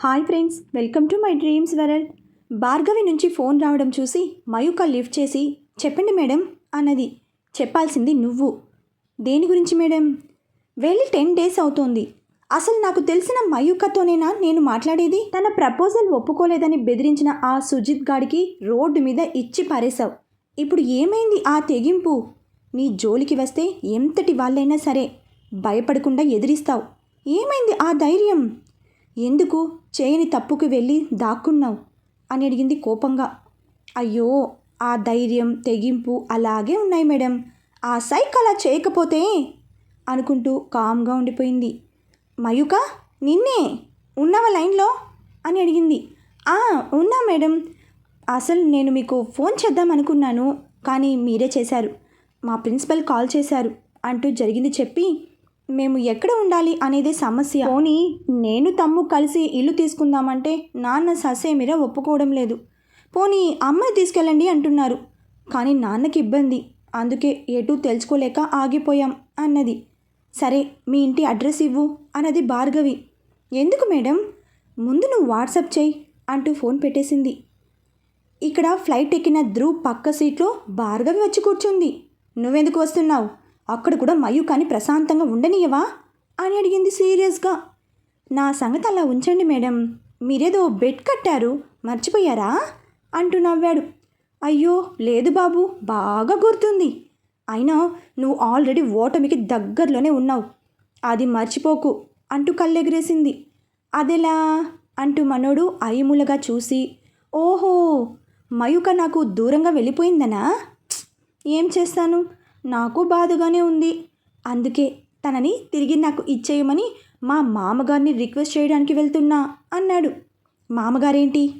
Hi friends welcome to my dreams world. Bhargavi నుంచి phone రావడం చూసి మయూక లిఫ్ట్ చేసి చెప్పండి మేడం అన్నది. చెప్పాల్సింది నువ్వు. దేని గురించి మేడం? వెళ్ళి టెన్ డేస్ అవుతోంది. అసలు నాకు తెలిసిన మయూకతోనేనా నేను మాట్లాడేది? తన ప్రపోజల్ ఒప్పుకోలేదని బెదిరించిన ఆ సుజిత్ గాడికి రోడ్డు మీద ఇచ్చి పారేశావు. ఇప్పుడు ఏమైంది ఆ తెగింపు? నీ జోలికి వస్తే ఎంతటి వాళ్ళైనా సరే భయపడకుండా ఎదిరిస్తావు. ఏమైంది ఆ ధైర్యం? ఎందుకు చేయని తప్పుకు వెళ్ళి దాక్కున్నావు? అని అడిగింది కోపంగా. అయ్యో ఆ ధైర్యం తెగింపు అలాగే ఉన్నాయి మేడం. ఆ సైక్ అలా చేయకపోతే? అనుకుంటూ కామ్గా ఉండిపోయింది. మయూక నిన్నే ఉన్నావా లైన్లో? అని అడిగింది. "ఆ, ఉన్నా మేడం. అసలు నేను మీకు ఫోన్ చేద్దాం అనుకున్నాను కానీ మీరే చేశారు. మా ప్రిన్సిపల్ కాల్ చేశారు అంటూ జరిగింది చెప్పి మేము ఎక్కడ ఉండాలి అనేదే సమస్య. పోనీ నేను తమ్ము కలిసి ఇల్లు తీసుకుందామంటే నాన్న ససేమిర ఒప్పుకోవడం లేదు. పోనీ అమ్మాయి తీసుకెళ్ళండి అంటున్నారు. కానీ నాన్నకి ఇబ్బంది. అందుకే ఎటు తెలుసుకోలేక ఆగిపోయాం అన్నది. సరే మీ ఇంటి అడ్రస్ ఇవ్వు అన్నది భార్గవి. ఎందుకు మేడం? ముందు నువ్వు వాట్సాప్ చేయి అంటూ ఫోన్ పెట్టేసింది. ఇక్కడ ఫ్లైట్ ఎక్కిన ధ్రువ్ పక్క సీట్లో భార్గవి వచ్చి కూర్చుంది. నువ్వెందుకు వస్తున్నావు? అక్కడ కూడా మయూకాని ప్రశాంతంగా ఉండనియవా? అని అడిగింది సీరియస్గా. నా సంగతి అలా ఉంచండి మేడం. మీరేదో బెడ్ కట్టారు. మర్చిపోయారా? అంటూ నవ్వాడు. అయ్యో లేదు బాబు బాగా గుర్తుంది. అయినా నువ్వు ఆల్రెడీ ఓటమికి దగ్గరలోనే ఉన్నావు. అది మర్చిపోకు అంటూ కళ్ళెగిరేసింది. అదెలా? అంటూ మనోడు అయ్యములగా చూసి ఓహో మయూక నాకు దూరంగా వెళ్ళిపోయిందనా? ఏం చేస్తాను? నాకు బాధగానే ఉంది. అందుకే తనని తిరిగి నాకు ఇచ్చేయమని మా మామగారిని రిక్వెస్ట్ చేయడానికి వెళ్తున్నా అన్నాడు. మామగారేంటి?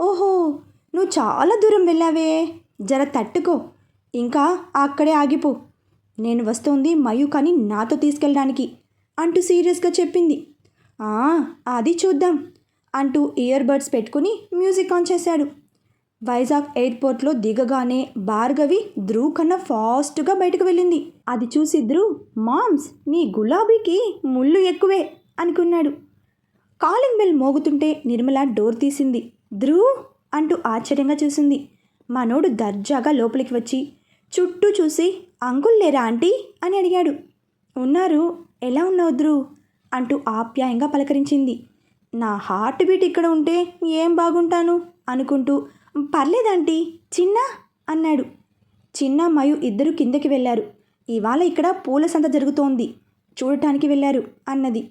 ఓహో నువ్వు చాలా దూరం వెళ్ళావే. జర తట్టుకో. ఇంకా అక్కడే ఆగిపో. నేను వస్తోంది కానీ నాతో తీసుకెళ్ళడానికి అంటూ సీరియస్గా చెప్పింది. అది చూద్దాం అంటూ ఇయర్ బడ్స్ పెట్టుకుని మ్యూజిక్ ఆన్ చేశాడు. వైజాగ్ ఎయిర్పోర్ట్లో దిగగానే భార్గవి ధ్రువ్ కన్నా ఫాస్ట్గా బయటకు వెళ్ళింది. అది చూసి ధ్రువ్ మామ్స్ నీ గులాబీకి ముళ్ళు ఎక్కువే అనుకున్నాడు. కాలింగ్ బెల్ మోగుతుంటే నిర్మల డోర్ తీసింది. ధ్రువ్ అంటూ ఆశ్చర్యంగా చూసింది. మనోడు దర్జాగా లోపలికి వచ్చి చుట్టూ చూసి అంకుల్ లేరా ఆంటీ? అని అడిగాడు. ఉన్నారు. ఎలా ఉన్నావు ధ్రువ్? అంటూ ఆప్యాయంగా పలకరించింది. నా హార్ట్ బీట్ ఇక్కడ ఉంటే ఏం బాగుంటాను? అనుకుంటూ పర్లేదంటీ చిన్న అన్నాడు. చిన్న మయు ఇద్దరు కిందకి వెళ్ళారు. ఇవాళ ఇక్కడ పూల సంత జరుగుతోంది. చూడటానికి వెళ్ళారు అన్నది.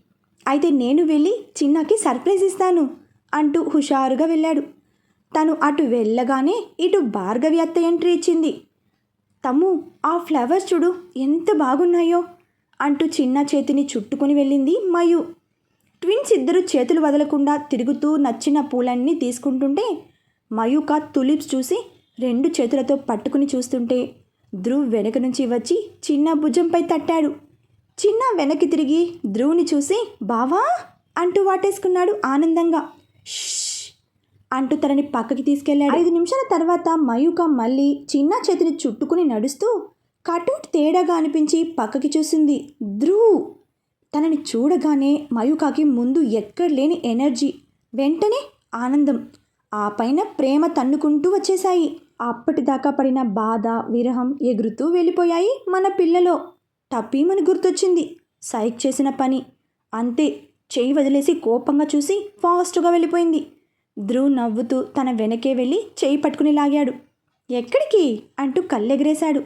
అయితే నేను వెళ్ళి చిన్నకి సర్ప్రైజ్ ఇస్తాను అంటూ హుషారుగా వెళ్ళాడు. తను అటు వెళ్ళగానే ఇటు భార్గవి అత్త ఎంట్రీ ఇచ్చింది. తమ్ము ఆ ఫ్లవర్స్ చూడు ఎంత బాగున్నాయో అంటూ చిన్న చేతిని చుట్టుకొని వెళ్ళింది మయు. ట్విన్స్ ఇద్దరు చేతులు వదలకుండా తిరుగుతూ నచ్చిన పూలన్నీ తీసుకుంటుంటే మయూక తులిప్స్ చూసి రెండు చేతులతో పట్టుకుని చూస్తుంటే ధ్రువ్ వెనక నుంచి వచ్చి చిన్న భుజంపై తట్టాడు. చిన్న వెనక్కి తిరిగి ధ్రువుని చూసి బావా! అంటూ వాటేసుకున్నాడు ఆనందంగా. అంటూ తనని పక్కకి తీసుకెళ్ళాడు ఐదు నిమిషాల తర్వాత మయూక మళ్ళీ చిన్న చేతిని చుట్టుకుని నడుస్తూ కటౌట్ తేడాగా అనిపించి పక్కకి చూసింది ధ్రువ్. తనని చూడగానే మయూకాకి ముందు ఎక్కడ లేని ఎనర్జీ వెంటనే ఆనందం. ఆ పైన ప్రేమ తన్నుకుంటూ వచ్చేశాయి. అప్పటిదాకా పడిన బాధ విరహం ఎగురుతూ వెళ్ళిపోయాయి మన పిల్లలో. టపీమని గుర్తొచ్చింది. సైక్ చేసిన పని. అంతే చేయి వదిలేసి కోపంగా చూసి ఫాస్ట్గా వెళ్ళిపోయింది. ధ్రువ్ నవ్వుతూ తన వెనకే వెళ్ళి చేయి పట్టుకుని లాగాడు. ఎక్కడికి? అంటూ కళ్ళెగరేశాడు.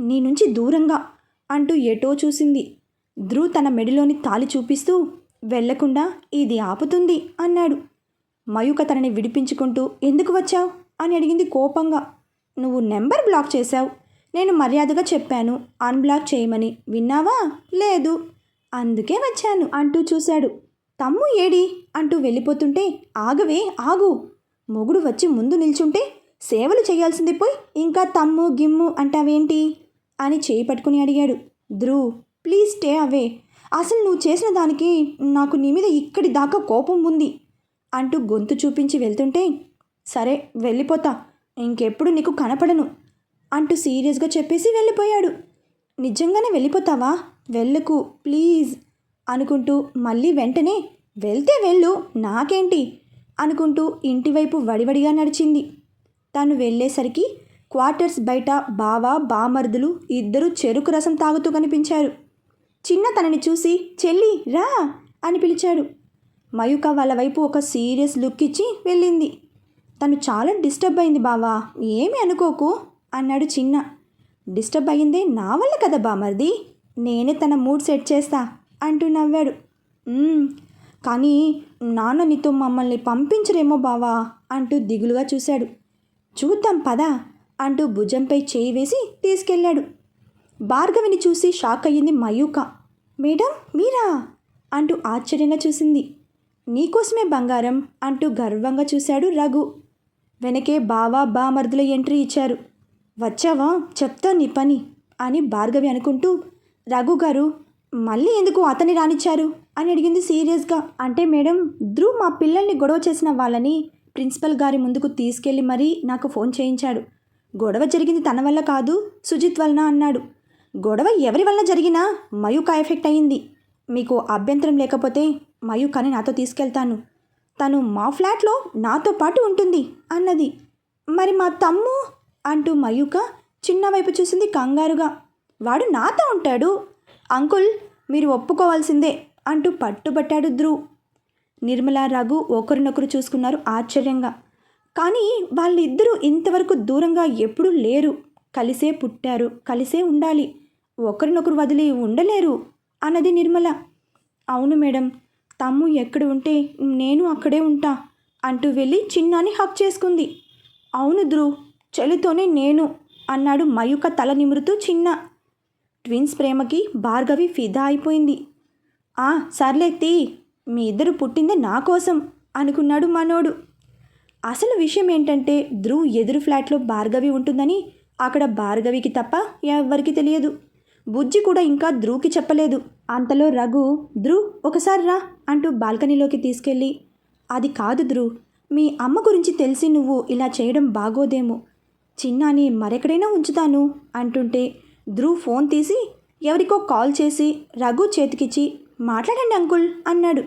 నీ నుంచి దూరంగా అంటూ ఎటో చూసింది. ధ్రువ్ తన మెడిలోని తాలి చూపిస్తూ వెళ్ళకుండా ఇది ఆపుతుంది అన్నాడు. మయూక తనని విడిపించుకుంటూ ఎందుకు వచ్చావు? అని అడిగింది కోపంగా. నువ్వు నెంబర్ బ్లాక్ చేశావు. నేను మర్యాదగా చెప్పాను. అన్బ్లాక్ చేయమని. విన్నావా? లేదు. అందుకే వచ్చాను అంటూ చూశాడు. తమ్ము ఏడి? అంటూ వెళ్ళిపోతుంటే ఆగవే ఆగు. మొగుడు వచ్చి ముందు నిల్చుంటే సేవలు చేయాల్సింది పోయి ఇంకా తమ్ము గిమ్ము అంటావేంటి? అని చేయి పట్టుకుని అడిగాడు. Dhruv please stay away. అసలు నువ్వు చేసిన దానికి నాకు నీ మీద ఇక్కడి దాకా కోపం ఉంది. అంటూ గొంతు చూపించి వెళ్తుంటే సరే వెళ్ళిపోతా. ఇంకెప్పుడు నీకు కనపడను అంటూ సీరియస్గా చెప్పేసి వెళ్ళిపోయాడు. నిజంగానే వెళ్ళిపోతావా? వెళ్ళకు ప్లీజ్ అనుకుంటూ మళ్ళీ వెంటనే వెళ్తే వెళ్ళు నాకేంటి? అనుకుంటూ ఇంటివైపు వడివడిగా నడిచింది. తను వెళ్ళేసరికి క్వార్టర్స్ బయట బావ బామర్దులు ఇద్దరు చెరుకు రసం తాగుతూ కనిపించారు. చిన్న తనని చూసి చెల్లి రా అని పిలిచాడు. మయూక వాళ్ళ వైపు ఒక సీరియస్ లుక్ ఇచ్చి వెళ్ళింది. తను చాలా డిస్టర్బ్ అయింది బావా. ఏమి అనుకోకు అన్నాడు చిన్న. డిస్టర్బ్ అయ్యిందే నా వల్ల కదా బామర్ది నేనే తన మూడ్ సెట్ చేస్తా అంటూ నవ్వాడు. కానీ నాన్న నీతో మమ్మల్ని పంపించరేమో బావా అంటూ దిగులుగా చూశాడు. చూద్దాం పదా అంటూ భుజంపై చేయి వేసి తీసుకెళ్ళాడు. భార్గవిని చూసి షాక్ అయ్యింది మయూక. మేడం మీరా అంటూ ఆశ్చర్యంగా చూసింది. నీకోసమే బంగారం అంటూ గర్వంగా చూశాడు రఘు. వెనకే బావా బామర్దుల ఎంట్రీ ఇచ్చారు. వచ్చావా? చెప్తా నీ పని అని భార్గవి అనుకుంటూ రఘు గారు మళ్ళీ ఎందుకు అతన్ని రానిచ్చారు? అని అడిగింది సీరియస్గా. అంటే మేడం ధ్రువ్ మా పిల్లల్ని గొడవ చేసిన వాళ్ళని ప్రిన్సిపల్ గారి ముందుకు తీసుకెళ్ళి మరీ నాకు ఫోన్ చేయించాడు. గొడవ జరిగింది తన వల్ల కాదు సుజిత్ వలన అన్నాడు. గొడవ ఎవరి వలన జరిగినా మయూకా ఎఫెక్ట్ అయింది. మీకు అభ్యంతరం లేకపోతే మయూకని నాతో తీసుకెళ్తాను. తను మా ఫ్లాట్లో నాతో పాటు ఉంటుంది అన్నది. మరి మా తమ్ము? అంటూ మయూక చిన్న వైపు చూసింది కంగారుగా. వాడు నాతో ఉంటాడు. అంకుల్ మీరు ఒప్పుకోవాల్సిందే అంటూ పట్టుబట్టాడు ధ్రువ్. నిర్మల రఘు ఒకరినొకరు చూసుకున్నారు ఆశ్చర్యంగా. కానీ వాళ్ళిద్దరూ ఇంతవరకు దూరంగా ఎప్పుడూ లేరు. కలిసే పుట్టారు కలిసే ఉండాలి. ఒకరినొకరు వదిలి ఉండలేరు అన్నది నిర్మల. అవును మేడం తమ్ము ఎక్కడ ఉంటే నేను అక్కడే ఉంటా అంటూ వెళ్ళి చిన్నాని హక్ చేసుకుంది. అవును ధ్రువ్ చలితోనే నేను అన్నాడు మయూక తల నిమురుతూ చిన్న. ట్విన్స్ ప్రేమకి భార్గవి ఫిదా అయిపోయింది. ఆ సర్లే తీ మీ ఇద్దరు పుట్టిందే నా కోసం అనుకున్నాడు మనోడు. అసలు విషయం ఏంటంటే ధ్రువ్ ఎదురు ఫ్లాట్లో భార్గవి ఉంటుందని అక్కడ భార్గవికి తప్ప ఎవ్వరికి తెలియదు. బుజ్జి కూడా ఇంకా ధ్రువ్కి చెప్పలేదు. అంతలో రఘు ధ్రువ్ ఒకసారి రా. అంటూ బాల్కనీలోకి తీసుకెళ్ళి అది కాదు ధ్రువ్ మీ అమ్మ గురించి తెలిసి నువ్వు ఇలా చేయడం బాగోదేమో. చిన్నాని మరెక్కడైనా ఉంచుతాను అంటుంటే ధ్రువ్ ఫోన్ తీసి ఎవరికో కాల్ చేసి రఘు చేతికిచ్చి మాట్లాడండి అంకుల్ అన్నాడు.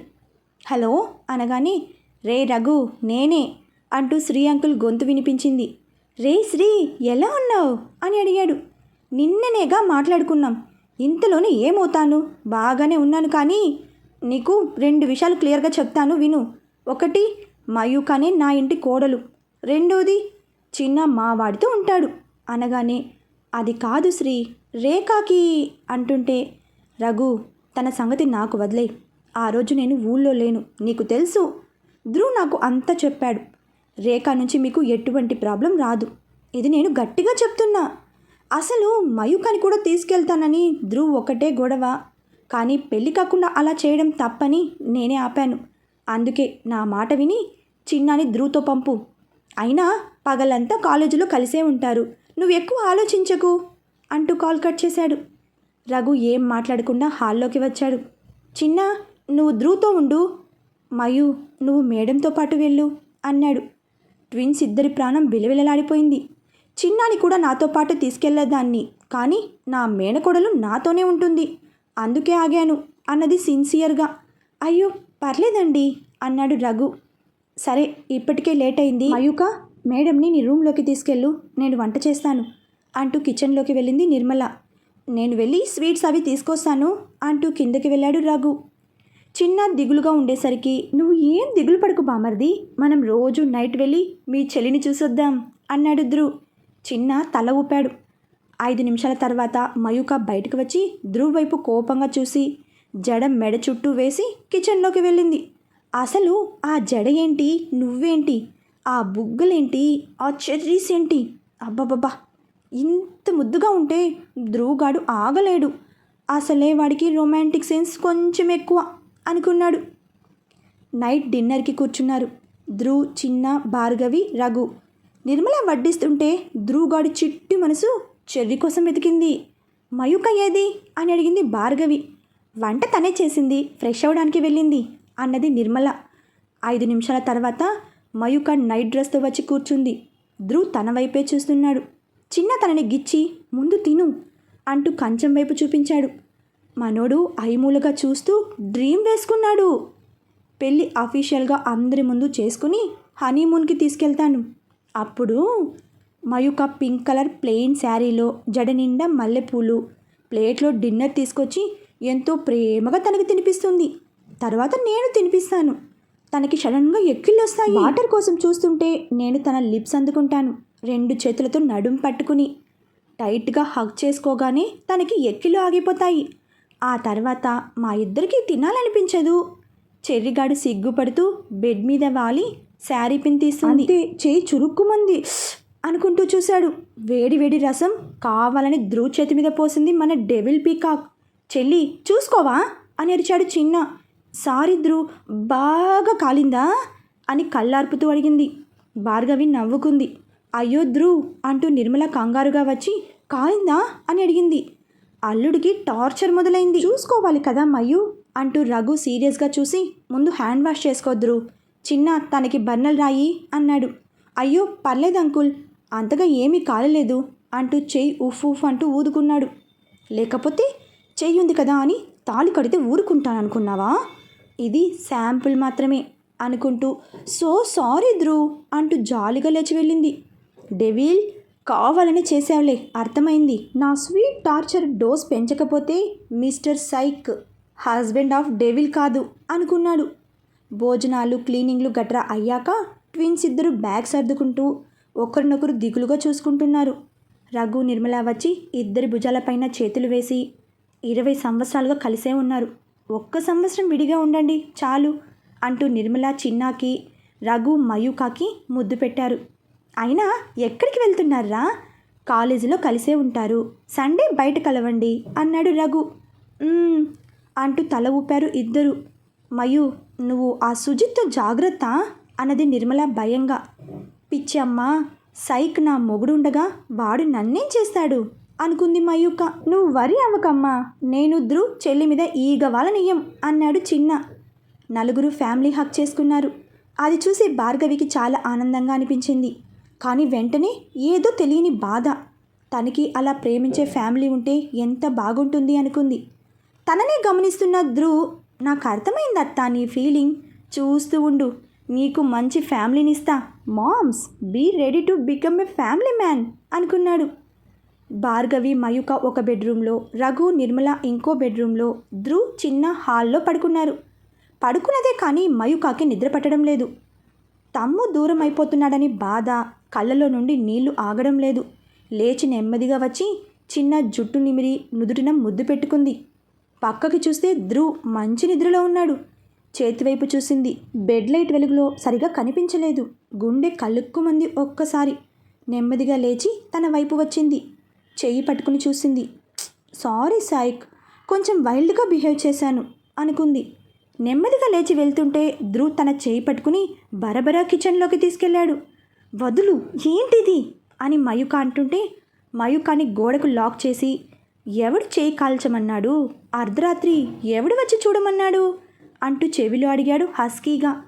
హలో అనగానే రే రఘు నేనే అంటూ శ్రీ అంకుల్ గొంతు వినిపించింది. రే శ్రీ ఎలా ఉన్నావు? అని అడిగాడు. నిన్ననేగా మాట్లాడుకున్నాం. ఇంతలోనే ఏమవుతాను? బాగానే ఉన్నాను కానీ నీకు రెండు విషయాలు క్లియర్గా చెప్తాను విను. ఒకటి మయూకనే నా ఇంటి కోడలు. రెండోది చిన్న మావాడితో ఉంటాడు. అనగానే అది కాదు శ్రీ రేఖాకి అంటుంటే రఘు తన సంగతి నాకు వదిలే. ఆ రోజు నేను ఊళ్ళో లేను నీకు తెలుసు. ధ్రువ్ నాకు అంతా చెప్పాడు. రేఖ నుంచి మీకు ఎటువంటి ప్రాబ్లం రాదు. ఇది నేను గట్టిగా చెప్తున్నా. అసలు మయూకని కూడా తీసుకెళ్తానని ధ్రువ్ ఒకటే గొడవ. కానీ పెళ్ళి కాకుండా అలా చేయడం తప్పని నేనే ఆపాను. అందుకే నా మాట విని చిన్నాని ధృవతో పంపు. అయినా పగలంతా కాలేజీలో కలిసే ఉంటారు. నువ్వు ఎక్కువ ఆలోచించకు అంటూ కాల్ కట్ చేశాడు. రఘు ఏం మాట్లాడకుండా హాల్లోకి వచ్చాడు. చిన్న నువ్వు ధ్రువ్తో ఉండు. మయు నువ్వు మేడంతో పాటు వెళ్ళు అన్నాడు. ట్విన్స్ ఇద్దరి ప్రాణం విలవిలలాడిపోయింది. చిన్నాని కూడా నాతో పాటు తీసుకెళ్ళేదాన్ని కానీ నా మేనకోడలు నాతోనే ఉంటుంది. అందుకే ఆగాను అన్నది సిన్సియర్గా. అయ్యో పర్లేదండి అన్నాడు రఘు. సరే ఇప్పటికే లేట్ అయింది మయూక మేడంని నీ రూమ్లోకి తీసుకెళ్ళు నేను వంట చేస్తాను అంటూ కిచెన్లోకి వెళ్ళింది నిర్మల. నేను వెళ్ళి స్వీట్స్ అవి తీసుకొస్తాను అంటూ కిందకి వెళ్ళాడు రఘు. చిన్న దిగులుగా ఉండేసరికి నువ్వు ఏం దిగులు పడకు బామర్ది మనం రోజు నైట్ వెళ్ళి మీ చెల్లిని చూసొద్దాం అన్నాడు ధ్రువ్. చిన్న తల ఊపాడు. ఐదు నిమిషాల తర్వాత మయూక బయటకు వచ్చి ధ్రువ్ వైపు కోపంగా చూసి జడ మెడ చుట్టూ వేసి కిచెన్లోకి వెళ్ళింది. అసలు ఆ జడ ఏంటి? నువ్వేంటి? ఆ బుగ్గలేంటి? ఆ చెర్రీస్ ఏంటి అబ్బబ్బబ్బా! ఇంత ముద్దుగా ఉంటే ధ్రువుగాడు ఆగలేడు. అసలే వాడికి రొమాంటిక్ సెన్స్ కొంచెం ఎక్కువ అనుకున్నాడు. నైట్ డిన్నర్కి కూర్చున్నారు. ధ్రువ్ చిన్న భార్గవి రఘు. నిర్మల వడ్డిస్తుంటే ధ్రువుగాడి చిట్టి మనసు చెర్రీ కోసం వెతికింది. మయూక ఏది? అని అడిగింది భార్గవి. వంట తనే చేసింది ఫ్రెష్ అవడానికి వెళ్ళింది అన్నది నిర్మల. ఐదు నిమిషాల తర్వాత మయూక నైట్ డ్రెస్తో వచ్చి కూర్చుంది. ధ్రువ్ తన వైపే చూస్తున్నాడు. చిన్న తనని గిచ్చి ముందు తిను అంటూ కంచం వైపు చూపించాడు. మనోడు ఐమూలుగా చూస్తూ డ్రీమ్ వేసుకున్నాడు. పెళ్ళి అఫీషియల్గా అందరి ముందు చేసుకుని హనీమూన్కి తీసుకెళ్తాను. అప్పుడు మయూక పింక్ కలర్ ప్లెయిన్ శారీలో జడ నిండా మల్లెపూలు. ప్లేట్లో డిన్నర్ తీసుకొచ్చి ఎంతో ప్రేమగా తనకి తినిపిస్తుంది. తర్వాత నేను తినిపిస్తాను. తనకి సడన్గా ఎక్కిళ్ళు వస్తాయి వాటర్ కోసం చూస్తుంటే నేను తన లిప్స్ అందుకుంటాను. రెండు చేతులతో నడుం పట్టుకుని టైట్గా హగ్ చేసుకోగానే తనకి ఎక్కిలు ఆగిపోతాయి. ఆ తర్వాత మా ఇద్దరికి తినాలనిపించదు. చెర్రిగాడు సిగ్గుపడుతూ బెడ్ మీద వాలి శారీ పిన్ తీస్తుంది. చేయి చురుక్కుమంది. అనుకుంటూ చూశాడు. వేడి వేడి రసం కావాలని ధ్రువ్ చేతి మీద పోసింది మన డెవిల్ పీకాక్. చెల్లి చూసుకోవా? అని అరిచాడు చిన్న. సారీ ధ్రువ్ బాగా కాలిందా? అని కళ్ళార్పుతూ అడిగింది. భార్గవి నవ్వుకుంది. అయ్యో ధ్రువ్ అంటూ నిర్మల కంగారుగా వచ్చి కాలిందా? అని అడిగింది. అల్లుడికి టార్చర్ మొదలైంది. చూసుకోవాలి కదా మయ్యు? అంటూ రఘు సీరియస్గా చూసి ముందు హ్యాండ్ వాష్ చేసుకోద్దురు చిన్న తనకి బర్నల్ రాయి అన్నాడు. అయ్యో పర్లేదు అంకుల్. అంతగా ఏమీ కాలలేదు అంటూ చెయ్యి ఉఫ్ ఉఫ్ అంటూ ఊదుకున్నాడు. లేకపోతే చెయ్యి ఉంది కదా అని తాళి కడితే ఊరుకుంటాను అనుకున్నావా ఇది శాంపుల్ మాత్రమే అనుకుంటూ సో సారీ ధ్రువ్ అంటూ జాలిగా లేచి వెళ్ళింది. డెవిల్ కావాలని చేసావులే అర్థమైంది. నా sweet torture dose పెంచకపోతే mister psych husband of devil కాదు అనుకున్నాడు. భోజనాలు క్లీనింగ్లు గట్రా అయ్యాక ట్విన్స్ ఇద్దరు బ్యాగ్ సర్దుకుంటూ ఒకరినొకరు దిగులుగా చూసుకుంటున్నారు. రఘు నిర్మల వచ్చి ఇద్దరి భుజాలపైన చేతులు వేసి ఇరవై సంవత్సరాలుగా కలిసే ఉన్నారు. ఒక్క సంవత్సరం విడిగా ఉండండి చాలు అంటూ నిర్మల చిన్నాకి రఘు మయూకాకి ముద్దు పెట్టారు. అయినా ఎక్కడికి వెళ్తున్నారా? కాలేజీలో కలిసే ఉంటారు. సండే బయట కలవండి అన్నాడు రఘు. అంటూ తల ఊపారు ఇద్దరు. మయు నువ్వు ఆ సుజిత్తో జాగ్రత్త అన్నది నిర్మల భయంగా. పిచ్చి సైక్ నా మొగుడుండగా వాడు నన్నేం చేస్తాడు? అనుకుంది మయూక. నువ్వు వరి అవ్వకమ్మా. నేను ధ్రువ్ చెల్లి మీద ఈగ వాళ్ళనియ్యం అన్నాడు చిన్న. నలుగురు ఫ్యామిలీ హక్ చేసుకున్నారు. అది చూసి భార్గవికి చాలా ఆనందంగా అనిపించింది. కానీ వెంటనే ఏదో తెలియని బాధ. తనకి అలా ప్రేమించే ఫ్యామిలీ ఉంటే ఎంత బాగుంటుంది అనుకుంది. తననే గమనిస్తున్న ధ్రువ్ నాకు అర్థమైంది అత్తా నీ ఫీలింగ్. చూస్తూ ఉండు. నీకు మంచి ఫ్యామిలీని ఇస్తా moms be ready to become a family man అనుకున్నాడు. భార్గవి మయుక ఒక బెడ్రూమ్లో రఘు నిర్మల ఇంకో బెడ్రూమ్లో ధ్రువ్ చిన్న హాల్లో పడుకున్నారు. పడుకున్నదే కానీ మయుకాకి నిద్ర పట్టడం లేదు. తమ్ము దూరం అయిపోతున్నాడని బాధ కళ్ళలో నుండి నీళ్ళు ఆగడం లేదు. లేచి నెమ్మదిగా వచ్చి చిన్న జుట్టు నిమిరి నుదుటిన ముద్దు పెట్టుకుంది. పక్కకి చూస్తే ధ్రువ్ మంచి నిద్రలో ఉన్నాడు. చేతివైపు చూసింది. బెడ్ లైట్ వెలుగులో సరిగా కనిపించలేదు. గుండె కలుక్కుమంది ఒక్కసారి. నెమ్మదిగా లేచి తన వైపు వచ్చింది. చెయ్యి పట్టుకుని చూసింది. సారీ సాయిక్ కొంచెం వైల్డ్గా బిహేవ్ చేశాను అనుకుంది. నెమ్మదిగా లేచి వెళ్తుంటే ధ్రువ్ తన చేయి పట్టుకుని బరబరా కిచెన్లోకి తీసుకెళ్ళాడు. వదులు ఏంటిది? అని మయుక అంటుంటే మయుకాని గోడకు లాక్ చేసి ఎవడు చేయి కాల్చమన్నాడు? అర్ధరాత్రి ఎవడు వచ్చి చూడమన్నాడు? అంటూ చెవిలో అడిగాడు హస్కీగా.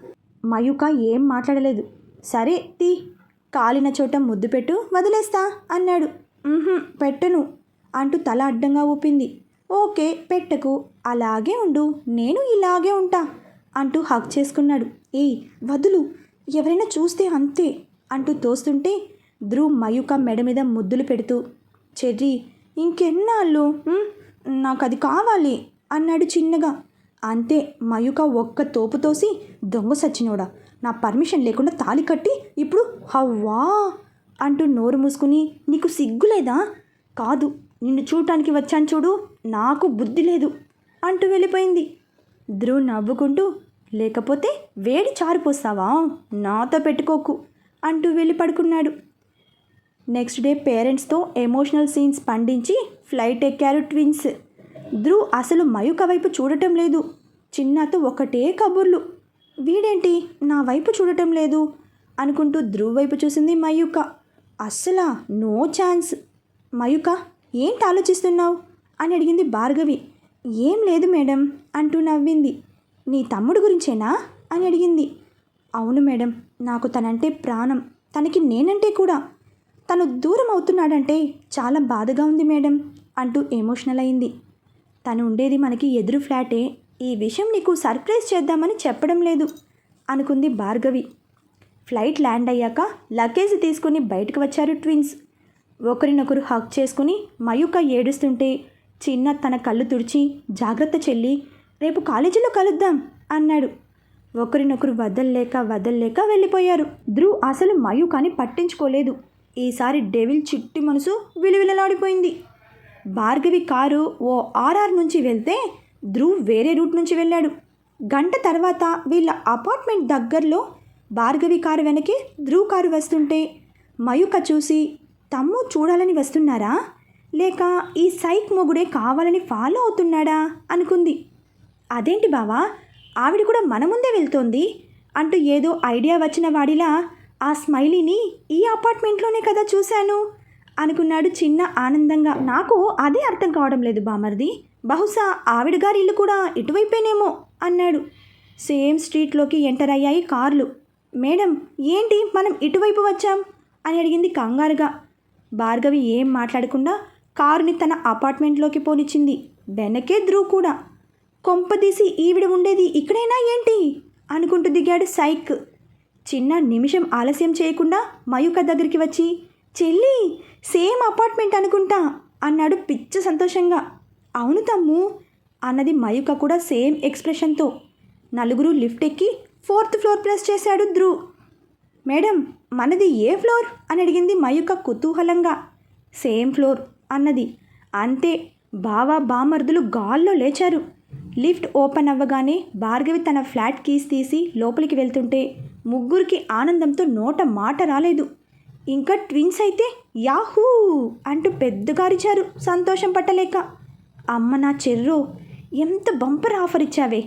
మయూక ఏం మాట్లాడలేదు. సరే తీ. కాలిన చోట ముద్దు పెట్టు వదిలేస్తా అన్నాడు. పెట్టను అంటూ తల అడ్డంగా ఊపింది. ఓకే పెట్టకు. అలాగే ఉండు నేను ఇలాగే ఉంటా అంటూ హక్ చేసుకున్నాడు. ఏయ్ వదులు. ఎవరైనా చూస్తే అంతే అంటూ తోస్తుంటే ధ్రువ్ మయూక మెడ మీద ముద్దులు పెడుతూ చెర్రీ ఇంకెన్నాళ్ళు? నాకు అది కావాలి అన్నాడు చిన్నగా. అంతే మయూక ఒక్క తోపు తోసి దొంగ సచ్చినోడా. నా పర్మిషన్ లేకుండా తాళి కట్టి ఇప్పుడు హవ్వా అంటూ నోరు మూసుకుని నీకు సిగ్గులేదా కాదు నిన్ను చూడటానికి వచ్చాను చూడు నాకు బుద్ధి లేదు అంటూ వెళ్ళిపోయింది. ధ్రువ్ నవ్వుకుంటూ లేకపోతే వేడి చారిపోస్తావా? నాతో పెట్టుకోకు అంటూ వెళ్ళి పడుకున్నాడు. నెక్స్ట్ డే పేరెంట్స్తో ఎమోషనల్ సీన్స్ పండించి ఫ్లైట్ ఎక్కారు ట్విన్స్. ధ్రువ్ అసలు మయూక వైపు చూడటం లేదు. చిన్నతో ఒకటే కబుర్లు. వీడేంటి? నా వైపు చూడటం లేదు అనుకుంటూ ధ్రువ్ వైపు చూసింది మయూక. అస్సలా నో ఛాన్స్. మయూక ఏంటి ఆలోచిస్తున్నావు? అని అడిగింది భార్గవి. ఏం లేదు మేడం అంటూ నవ్వింది. నీ తమ్ముడు గురించేనా? అని అడిగింది. అవును మేడం నాకు తనంటే ప్రాణం. తనకి నేనంటే కూడా. తను దూరం అవుతున్నాడంటే చాలా బాధగా ఉంది మేడం అంటూ ఎమోషనల్ అయింది. తను ఉండేది మనకి ఎదురు ఫ్లాటే. ఈ విషయం నీకు సర్ప్రైజ్ చేద్దామని చెప్పడం లేదు అనుకుంది భార్గవి. ఫ్లైట్ ల్యాండ్ అయ్యాక లగేజ్ తీసుకుని బయటకు వచ్చారు ట్విన్స్. ఒకరినొకరు హక్ చేసుకుని మయూక ఏడుస్తుంటే చిన్న తన కళ్ళు తుడిచి జాగ్రత్త చెల్లి రేపు కాలేజీలో కలుద్దాం అన్నాడు. ఒకరినొకరు వదల్లేక వదల్లేక వెళ్ళిపోయారు. ధ్రువ్ అసలు మయూకాని పట్టించుకోలేదు. ఈసారి డెవిల్ చిట్టి మనసు విలువిలలాడిపోయింది. భార్గవి కారు ఓ ఆర్ఆర్ నుంచి వెళ్తే ధ్రువ్ వేరే రూట్ నుంచి వెళ్ళాడు. గంట తర్వాత వీళ్ళ అపార్ట్మెంట్ దగ్గరలో భార్గవి కారు వెనకే ధ్రువ్ కారు వస్తుంటే మయూక చూసి తమ్ము చూడాలని వస్తున్నారా? లేక ఈ సైక్ మొగుడే కావాలని ఫాలో అవుతున్నాడా? అనుకుంది. అదేంటి బావా? ఆవిడ కూడా మన ముందే వెళ్తోంది అంటూ ఏదో ఐడియా వచ్చిన వాడిలా ఆ స్మైలీని ఈ అపార్ట్మెంట్లోనే కదా చూశాను. అనుకున్నాడు చిన్న ఆనందంగా. నాకు అదే అర్థం కావడం లేదు బామర్ది. బహుశా ఆవిడగారి ఇల్లు కూడా ఇటువైపేనేమో అన్నాడు. సేమ్ స్ట్రీట్లోకి ఎంటర్ అయ్యాయి కార్లు. మేడం ఏంటి మనం ఇటువైపు వచ్చాం? అని అడిగింది కంగారుగా. భార్గవి ఏం మాట్లాడకుండా కారుని తన అపార్ట్మెంట్లోకి పోనిచ్చింది. వెనకే ధ్రువ్ కూడా. కొంపదీసి ఈవిడ ఉండేది ఇక్కడైనా ఏంటి? అనుకుంటూ దిగాడు సైక్. చిన్న నిమిషం ఆలస్యం చేయకుండా మయూక దగ్గరికి వచ్చి చెల్లి సేమ్ అపార్ట్మెంట్ అనుకుంటా అన్నాడు పిచ్చ సంతోషంగా. అవును తమ్ము అన్నది మయూక కూడా సేమ్ ఎక్స్ప్రెషన్తో. నలుగురు లిఫ్ట్ ఎక్కి ఫోర్త్ ఫ్లోర్ ప్రెస్ చేశాడు ధ్రువ్ మేడం మనది ఏ ఫ్లోర్? అని అడిగింది మయూక కుతూహలంగా. సేమ్ ఫ్లోర్ అన్నది. అంతే బావా బామర్దులు గాల్లో లేచారు. లిఫ్ట్ ఓపెన్ అవ్వగానే భార్గవి తన ఫ్లాట్ కీస్ తీసి లోపలికి వెళ్తుంటే ముగ్గురికి ఆనందంతో నోట మాట రాలేదు. ఇంకా ట్విన్స్ అయితే యాహూ అంటూ పెద్దగా అరిచారు సంతోషం పట్టలేక అమ్మ నా చెర్రు ఎంత బంపర్ ఆఫర్ ఇచ్చావే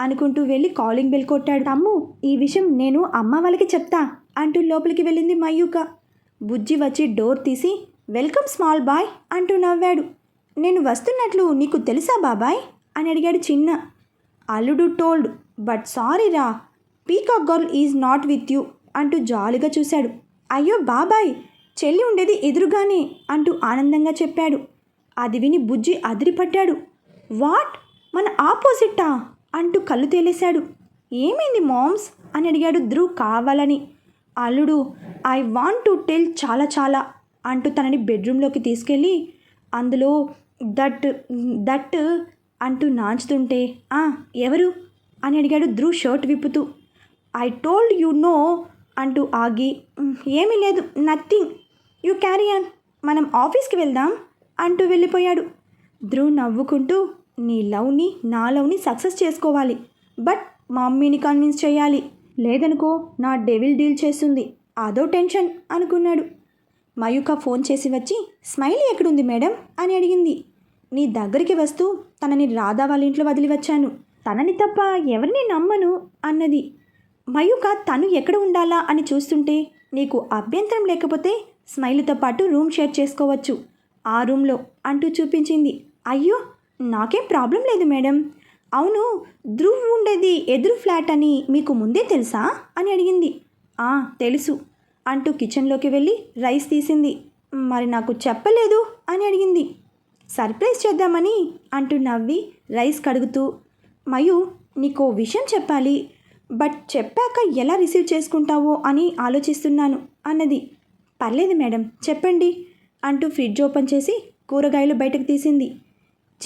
అనుకుంటూ వెళ్ళి కాలింగ్ బెల్ కొట్టాడు. అమ్ము ఈ విషయం నేను అమ్మ వాళ్ళకి చెప్తా అంటూ లోపలికి వెళ్ళింది మయూక. బుజ్జి వచ్చి డోర్ తీసి వెల్కమ్ స్మాల్ బాయ్ అంటూ నవ్వాడు. నేను వస్తున్నట్లు నీకు తెలుసా బాబాయ్? అని అడిగాడు చిన్న. అల్లుడు టోల్డ్ బట్ సారీ రా peacock girl is not with you అంటూ జాలిగా చూశాడు. అయ్యో బాబాయ్ చెల్లి ఉండేది ఎదురుగానే అంటూ ఆనందంగా చెప్పాడు. అది విని బుజ్జి అదిరిపట్టాడు వాట్? మన ఆపోజిట్టా అంటూ కళ్ళు తేలేశాడు. ఏమైంది మామ్స్? అని అడిగాడు ధ్రువ్ కావాలని. అల్లుడు ఐ వాంట్ టు టెల్ చాలా చాలా అంటూ తనని బెడ్రూమ్లోకి తీసుకెళ్ళి అందులో దట్ దట్ అంటూ నాంచుతుంటే "ఆ, ఎవరు? అని అడిగాడు ధ్రువ్ షర్ట్ విప్పుతూ. ఐ టోల్డ్ యు నో అంటూ ఆగి ఏమీ లేదు నథింగ్. You carry on. మనం ఆఫీస్కి వెళ్దాం అంటూ వెళ్ళిపోయాడు. ధ్రువ్ నవ్వుకుంటూ నీ లవ్ని నా లవ్ని సక్సెస్ చేసుకోవాలి. బట్ మా మమ్మీని కన్విన్స్ చేయాలి. లేదనుకో నా డెవిల్ డీల్ చేస్తుంది. అదో టెన్షన్ అనుకున్నాడు. మయూక ఫోన్ చేసి వచ్చి స్మైల్ ఎక్కడుంది మేడం? అని అడిగింది. నీ దగ్గరికి వస్తూ తనని రాధా వాళ్ళ ఇంట్లో వదిలి వచ్చాను తనని తప్ప ఎవరిని నమ్మను అన్నది. మయూక తను ఎక్కడ ఉండాలా అని చూస్తుంటే నీకు అభ్యంతరం లేకపోతే స్మైల్తో పాటు రూమ్ షేర్ చేసుకోవచ్చు. ఆ రూమ్లో అంటూ చూపించింది. అయ్యో నాకేం ప్రాబ్లం లేదు మేడం. అవును ధ్రువ్ ఉండేది ఎదురు ఫ్లాట్ అని మీకు ముందే తెలుసా? అని అడిగింది. "ఆ, తెలుసు అంటూ కిచెన్లోకి వెళ్ళి రైస్ తీసింది. మరి నాకు చెప్పలేదు అని అడిగింది. సర్ప్రైజ్ చేద్దామని అంటూ నవ్వి రైస్ కడుగుతూ మయు నీకో విషయం చెప్పాలి. బట్ చెప్పాక ఎలా రిసీవ్ చేసుకుంటావో అని ఆలోచిస్తున్నాను అన్నది. పర్లేదు మేడం చెప్పండి అంటూ ఫ్రిడ్జ్ ఓపెన్ చేసి కూరగాయలు బయటకు తీసింది.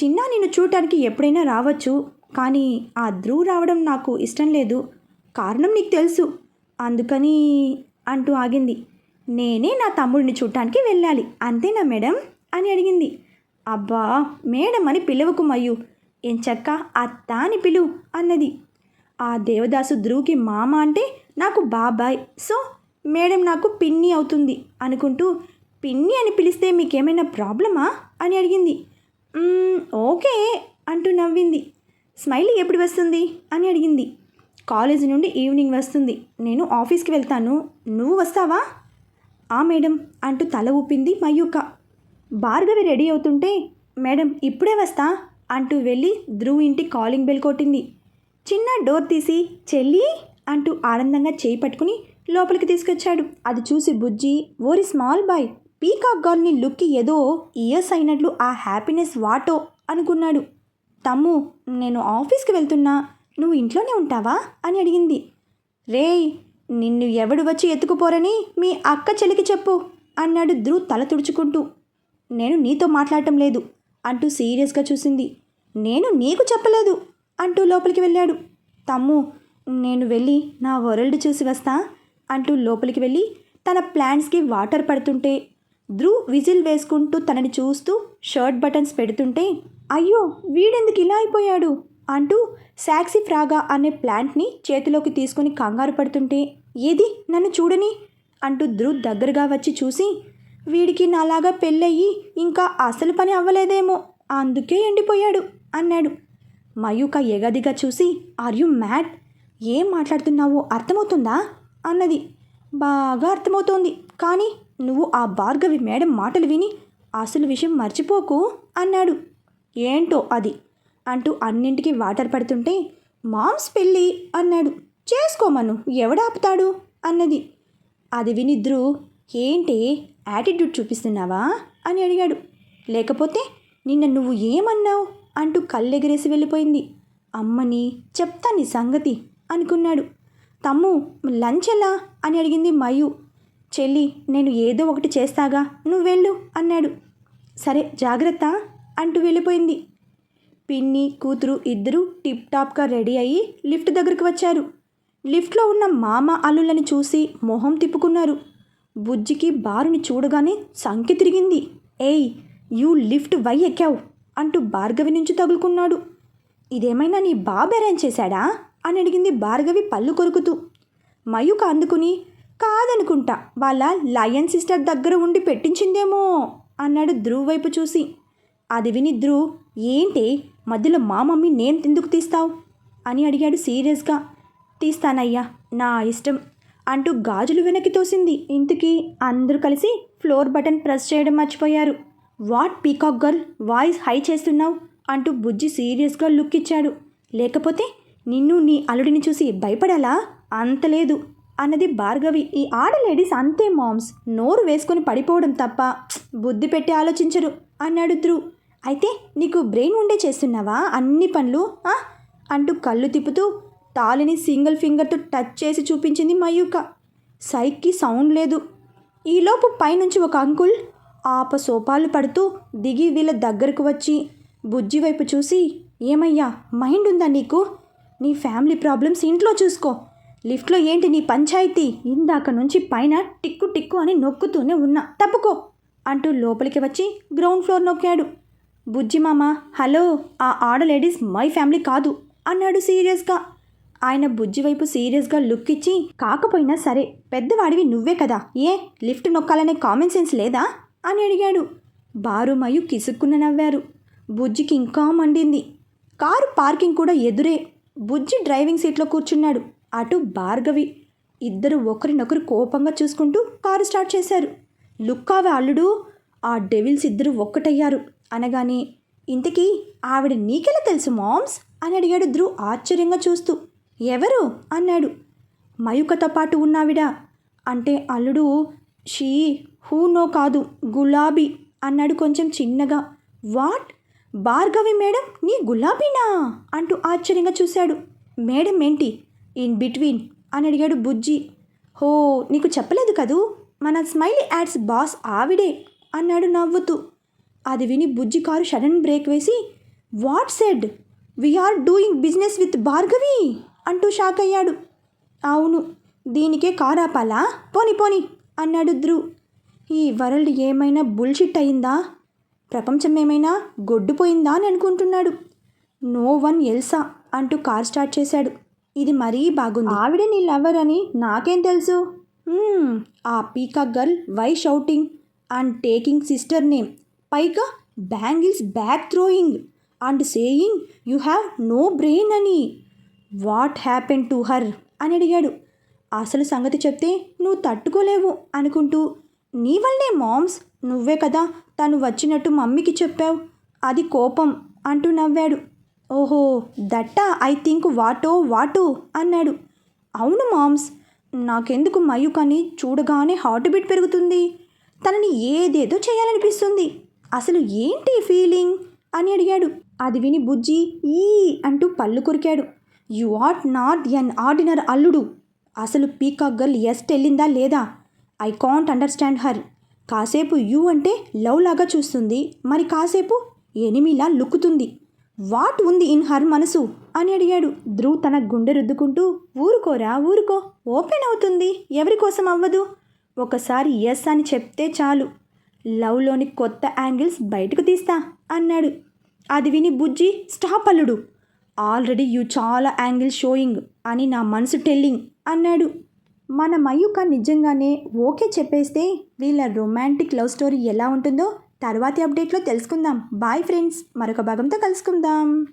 చిన్న నిన్ను చూడటానికి ఎప్పుడైనా రావచ్చు కానీ ఆ ధ్రువ్ రావడం నాకు ఇష్టం లేదు. కారణం నీకు తెలుసు. అందుకని అంటూ ఆగింది. నేనే నా తమ్ముడిని చూడటానికి వెళ్ళాలి అంతేనా మేడం? అని అడిగింది. అబ్బా మేడం అని పిలవకు మయ్యు. ఎంచక్క అత్త అని పిలువు అన్నది. ఆ దేవదాసు ధ్రువుకి మామ అంటే నాకు బాబాయ్. సో మేడం నాకు పిన్ని అవుతుంది అనుకుంటూ పిన్ని అని పిలిస్తే మీకేమైనా ప్రాబ్లమా? అని అడిగింది. ఓకే అంటూ నవ్వింది. స్మైలీ ఎప్పుడు వస్తుంది? అని అడిగింది. కాలేజీ నుండి ఈవినింగ్ వస్తుంది. నేను ఆఫీస్కి వెళ్తాను. నువ్వు వస్తావా? ఆ మేడం అంటూ తల ఊపింది మయూక. భార్గవి రెడీ అవుతుంటే మేడం ఇప్పుడే వస్తా అంటూ వెళ్ళి ధ్రువ్ ఇంటి కాలింగ్ బెల్ కొట్టింది. చిన్న డోర్ తీసి చెల్లి అంటూ ఆనందంగా చేయి పట్టుకుని లోపలికి తీసుకొచ్చాడు. అది చూసి బుజ్జి ఓరి స్మాల్ బాయ్ పీకాక్ గర్ల్ని లుక్కి ఏదో ఇయర్స్ అయినట్లు ఆ హ్యాపీనెస్ వాటో అనుకున్నాడు. తమ్ము నేను ఆఫీస్కి వెళ్తున్నా నువ్వు ఇంట్లోనే ఉంటావా? అని అడిగింది. రేయ్ నిన్ను ఎవడు వచ్చి ఎత్తుకుపోరని మీ అక్క చెలికి చెప్పు అన్నాడు ధ్రువ్ తల తుడుచుకుంటూ. నేను నీతో మాట్లాడటం లేదు అంటూ సీరియస్గా చూసింది. నేను నీకు చెప్పలేదు అంటూ లోపలికి వెళ్ళాడు. తమ్ము నేను వెళ్ళి నా వరల్డ్ చూసి వస్తా అంటూ లోపలికి వెళ్ళి తన ప్లాంట్స్కి వాటర్ పడుతుంటే ధ్రువ్ విజిల్ వేసుకుంటూ తనని చూస్తూ షర్ట్ బటన్స్ పెడుతుంటే అయ్యో వీడెందుకు ఇలా అయిపోయాడు? అంటూ సాక్సీ ఫ్రాగా అనే ప్లాంట్ని చేతిలోకి తీసుకొని కంగారు పడుతుంటే ఏది? నన్ను చూడని? అంటూ ధ్రువ్ దగ్గరగా వచ్చి చూసి వీడికి నాలాగా పెళ్ళయ్యి ఇంకా అసలు పని అవ్వలేదేమో అందుకే ఎండిపోయాడు అన్నాడు. మయూక ఎగదిగా చూసి ఆర్ యు మ్యాడ్ ఏం మాట్లాడుతున్నావో అర్థమవుతుందా? అన్నది. బాగా అర్థమవుతోంది. కానీ నువ్వు ఆ భార్గవి మేడం మాటలు విని అసలు విషయం మర్చిపోకు అన్నాడు. ఏంటో అది? అంటూ అన్నింటికి వాటర్ పడుతుంటే మామ్స్ పెళ్ళి అన్నాడు. చేసుకోమను ఎవడాపుతాడు? అన్నది. అది విని ధ్రువ్ ఏంటి యాటిట్యూడ్ చూపిస్తున్నావా? అని అడిగాడు. లేకపోతే నిన్న నువ్వు ఏమన్నావు? అంటూ కళ్ళెగిరేసి వెళ్ళిపోయింది. అమ్మని చెప్తా నీ సంగతి అనుకున్నాడు. తమ్ము లంచ్ ఎలా? అని అడిగింది మయు. చెల్లి నేను ఏదో ఒకటి చేస్తాగా నువ్వు వెళ్ళు అన్నాడు. సరే జాగ్రత్త అంటూ వెళ్ళిపోయింది. పిన్ని కూతురు ఇద్దరూ టిప్ టాప్గా రెడీ అయ్యి లిఫ్ట్ దగ్గరకు వచ్చారు. లిఫ్ట్లో ఉన్న మామ అల్లులను చూసి మొహం తిప్పుకున్నారు. బుజ్జికి బారుని చూడగానే సంఖ్య తిరిగింది. ఏయ్ యూ లిఫ్ట్ వై ఎక్కావు. అంటూ భార్గవి నుంచి తగులుకున్నాడు. ఇదేమైనా నీ బాబు అరేంజ్ చేశాడా? అని అడిగింది భార్గవి పళ్ళు కొరుకుతూ. మయూక అందుకుని కాదనుకుంటా వాళ్ళ లయన్ సిస్టర్ దగ్గర ఉండి పెట్టించిందేమో అన్నాడు ధ్రువ్ వైపు చూసి. అది విని ధ్రువ్ ఏంటి? మధ్యలో మా మమ్మీ నేను ఎందుకు తీస్తావు? అని అడిగాడు సీరియస్గా. తీస్తానయ్యా నా ఇష్టం అంటూ గాజులు వెనక్కి తోసింది. ఇంతకీ అందరూ కలిసి ఫ్లోర్ బటన్ ప్రెస్ చేయడం మర్చిపోయారు. What peacock girl voice high చేస్తున్నావు అంటూ బుజ్జి సీరియస్గా లుక్ ఇచ్చాడు. లేకపోతే నిన్ను నీ అల్లుడిని చూసి భయపడాలా? అంత లేదు అన్నది భార్గవి. ఈ ఆడ లేడీస్ అంతే మామ్స్. నోరు వేసుకొని పడిపోవడం తప్ప బుద్ధి పెట్టి ఆలోచించరు అన్నాడు ధ్రువ్. అయితే నీకు బ్రెయిన్ ఉండే చేస్తున్నావా అన్ని పనులు? ఆ? అంటూ కళ్ళు తిప్పుతూ తాలిని సింగిల్ ఫింగర్తో టచ్ చేసి చూపించింది మయూక. సైక్కి సౌండ్ లేదు. ఈలోపు పైనుంచి ఒక అంకుల్ ఆపసోపాలు పడుతూ దిగి వీళ్ళ దగ్గరకు వచ్చి బుజ్జి వైపు చూసి ఏమయ్యా మైండ్ ఉందా నీకు? నీ ఫ్యామిలీ ప్రాబ్లమ్స్ ఇంట్లో చూసుకో. లిఫ్ట్లో ఏంటి నీ పంచాయతీ? ఇందాక నుంచి పైన టిక్కు టిక్కు అని నొక్కుతూనే ఉన్నా. తప్పుకో అంటూ లోపలికి వచ్చి గ్రౌండ్ ఫ్లోర్ నొక్కాడు. బుజ్జి మామ హలో ఆ ఆడ లేడీస్ మై ఫ్యామిలీ కాదు అన్నాడు సీరియస్గా. ఆయన బుజ్జి వైపు సీరియస్గా లుక్ ఇచ్చి కాకపోయినా సరే పెద్దవాడివి నువ్వే కదా ఏ లిఫ్ట్ నొక్కాలనే కామన్ సెన్స్ లేదా? అని అడిగాడు. బారుమయు కిసుక్కున నవ్వారు. బుజ్జికి ఇంకా మండింది. కారు పార్కింగ్ కూడా ఎదురే. బుజ్జి డ్రైవింగ్ సీట్లో కూర్చున్నాడు. అటు భార్గవి. ఇద్దరు ఒకరినొకరు కోపంగా చూసుకుంటూ కారు స్టార్ట్ చేశారు. లుక్కావి అల్లుడు ఆ డెవిల్స్ ఇద్దరు ఒక్కటయ్యారు. అనగానే ఇంతకీ ఆవిడ నీకెలా తెలుసు మామ్స్? అని అడిగాడు ధ్రువ్ ఆశ్చర్యంగా చూస్తూ. ఎవరు? అన్నాడు. మయుకతో పాటు ఉన్నావిడ. అంటే అల్లుడు షీ హూనో కాదు గులాబీ అన్నాడు కొంచెం చిన్నగా. వాట్? భార్గవి మేడం నీ గులాబీనా? అంటూ ఆశ్చర్యంగా చూశాడు. మేడం ఏంటి? ఇన్ బిట్వీన్ అని అడిగాడు బుజ్జి. హో నీకు చెప్పలేదు కదూ? మన స్మైలీ యాడ్స్ బాస్ ఆవిడే అన్నాడు నవ్వుతూ. అది విని బుజ్జి కారు సడన్ బ్రేక్ వేసి what said? We are doing business with Bhargavi అంటూ షాక్ అయ్యాడు. అవును దీనికే కారు ఆపాలా పోని పోని అన్నాడు ధ్రువ్. ఈ వరల్డ్ ఏమైనా బుల్షిట్ అయిందా? ప్రపంచం ఏమైనా గొడ్డుపోయిందా అని అనుకుంటున్నాడు. నో వన్ ఎల్సా అంటూ కార్ స్టార్ట్ చేశాడు. ఇది మరీ బాగుంది. ఆవిడే నీ లవర్ అని నాకేం తెలుసు? "Hmm, ఆ peacock girl why shouting and taking sister name. పైగా bangles back throwing and saying you have no brain అని. What happen to her? అని అడిగాడు. అసలు సంగతి చెప్తే నువ్వు తట్టుకోలేవు అనుకుంటూ నీ వల్లే మామ్స్. నువ్వే కదా తను వచ్చినట్టు మమ్మీకి చెప్పావు. అది కోపం అంటూ నవ్వాడు. ఓహో దట్టా ఐ థింక్ వాటో వాటో అన్నాడు. అవును మామ్స్. నాకెందుకు మయూకని చూడగానే హార్ట్ బీట్ పెరుగుతుంది. తనని ఏదేదో చేయాలనిపిస్తుంది. అసలు ఏంటి ఫీలింగ్? అని అడిగాడు. అది విని బుజ్జి ఈ అంటూ పళ్ళు కొరికాడు. You are not an ordinary అల్లుడు. అసలు పీకాక్ గర్ల్ ఎస్ట్ వెళ్ళిందా లేదా? ఐ కాంట్ అండర్స్టాండ్ హర్ కాసేపు యూ అంటే లవ్ లాగా చూస్తుంది. మరి కాసేపు ఎనిమిలా లుక్కుతుంది. వాట్ ఉంది ఇన్ హర్ మనసు? అని అడిగాడు. ధ్రువ్ తన గుండె రుద్దుకుంటూ ఊరుకోరా ఊరుకో ఓపెన్ అవుతుంది. ఎవరి కోసం అవ్వదు? ఒకసారి ఎస్ అని చెప్తే చాలు. లవ్లోని కొత్త యాంగిల్స్ బయటకు తీస్తా అన్నాడు. అది విని బుజ్జి స్టాప్ అల్లుడు. ఆల్రెడీ యూ చాలా యాంగిల్ షోయింగ్ అని నా మనసు టెల్లింగ్ అన్నాడు. మన మయూక నిజంగానే ఓకే చెప్పేస్తే వీళ్ళ రొమాంటిక్ లవ్ స్టోరీ ఎలా ఉంటుందో తర్వాతి అప్డేట్లో తెలుసుకుందాం. బాయ్ ఫ్రెండ్స్ మరొక భాగంతో కలుసుకుందాం.